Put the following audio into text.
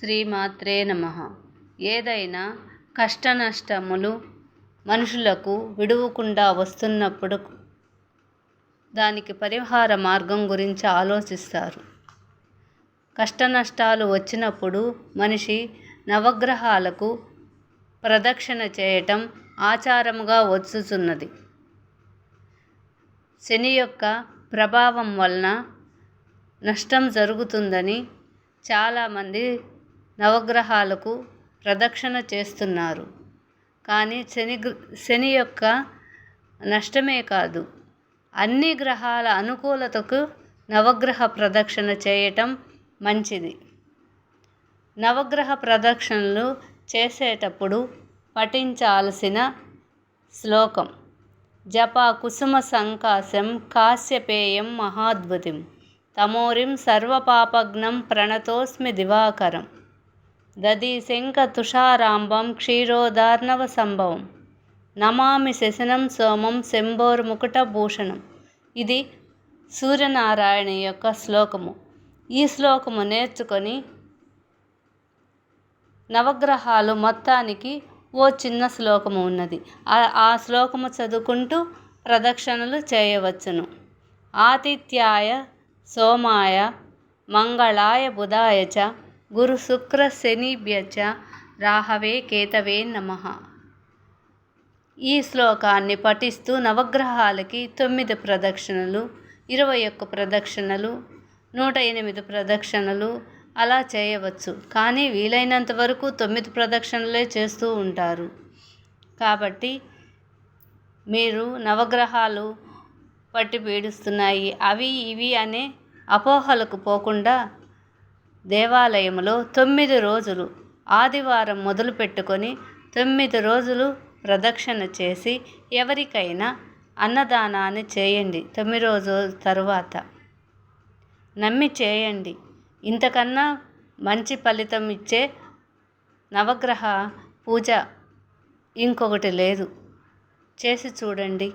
శ్రీమాత్రే నమ. ఏదైనా కష్టనష్టములు మనుషులకు విడువకుండా వస్తున్నప్పుడు దానికి పరిహార మార్గం గురించి ఆలోచిస్తారు. కష్టనష్టాలు వచ్చినప్పుడు మనిషి నవగ్రహాలకు ప్రదక్షిణ చేయటం ఆచారముగా వచ్చుచున్నది. శని యొక్క ప్రభావం వలన నష్టం జరుగుతుందని చాలామంది నవగ్రహాలకు ప్రదక్షిణ చేస్తున్నారు. కానీ శని శని యొక్క నష్టమే కాదు. అన్ని గ్రహాల అనుకూలతకు నవగ్రహ ప్రదక్షిణ చేయటం మంచిది. నవగ్రహ ప్రదక్షిణలు చేసేటప్పుడు పఠించాల్సిన శ్లోకం జప కుసుమ సంకాశం కాశ్యపేయం మహాద్భుతిం తమోరిం సర్వపాపజ్ఞం ప్రణతోస్మి దివాకరం. దదీశంక తుషారాంబం క్షీరోదార్ణవ సంభవం నమామి శశనం సోమం శంభోర్ముకుటభూషణం ఇది సూర్యనారాయణ యొక్క శ్లోకము. ఈ శ్లోకము నేర్చుకొని నవగ్రహాలు మొత్తానికి ఓ చిన్న శ్లోకము ఉన్నది. ఆ శ్లోకము చదువుకుంటూ ప్రదక్షిణలు చేయవచ్చును. ఆతిథ్యాయ సోమాయ మంగళాయ బుధాయ చ గురు శుక్ర శనిభ్య రాహవే కేతవే నమ. ఈ శ్లోకాన్ని పఠిస్తూ నవగ్రహాలకి తొమ్మిది ప్రదక్షిణలు ఇరవై ఒక్క ప్రదక్షిణలు నూట ఎనిమిది ప్రదక్షిణలు అలా చేయవచ్చు. కానీ వీలైనంత వరకు తొమ్మిది ప్రదక్షిణలే చేస్తూ ఉంటారు. కాబట్టి మీరు నవగ్రహాలు పట్టి పీడిస్తున్నాయి. అవి ఇవి అనే అపోహలకు పోకుండా దేవాలయంలో తొమ్మిది రోజులు ఆదివారం మొదలు పెట్టుకొని తొమ్మిది రోజులు ప్రదక్షిణ చేసి ఎవరికైనా అన్నదానాన్ని చేయండి తొమ్మిది రోజుల తరువాత. నమ్మి చేయండి. ఇంతకన్నా మంచి ఫలితం ఇచ్చే నవగ్రహ పూజ ఇంకొకటి లేదు. చేసి చూడండి.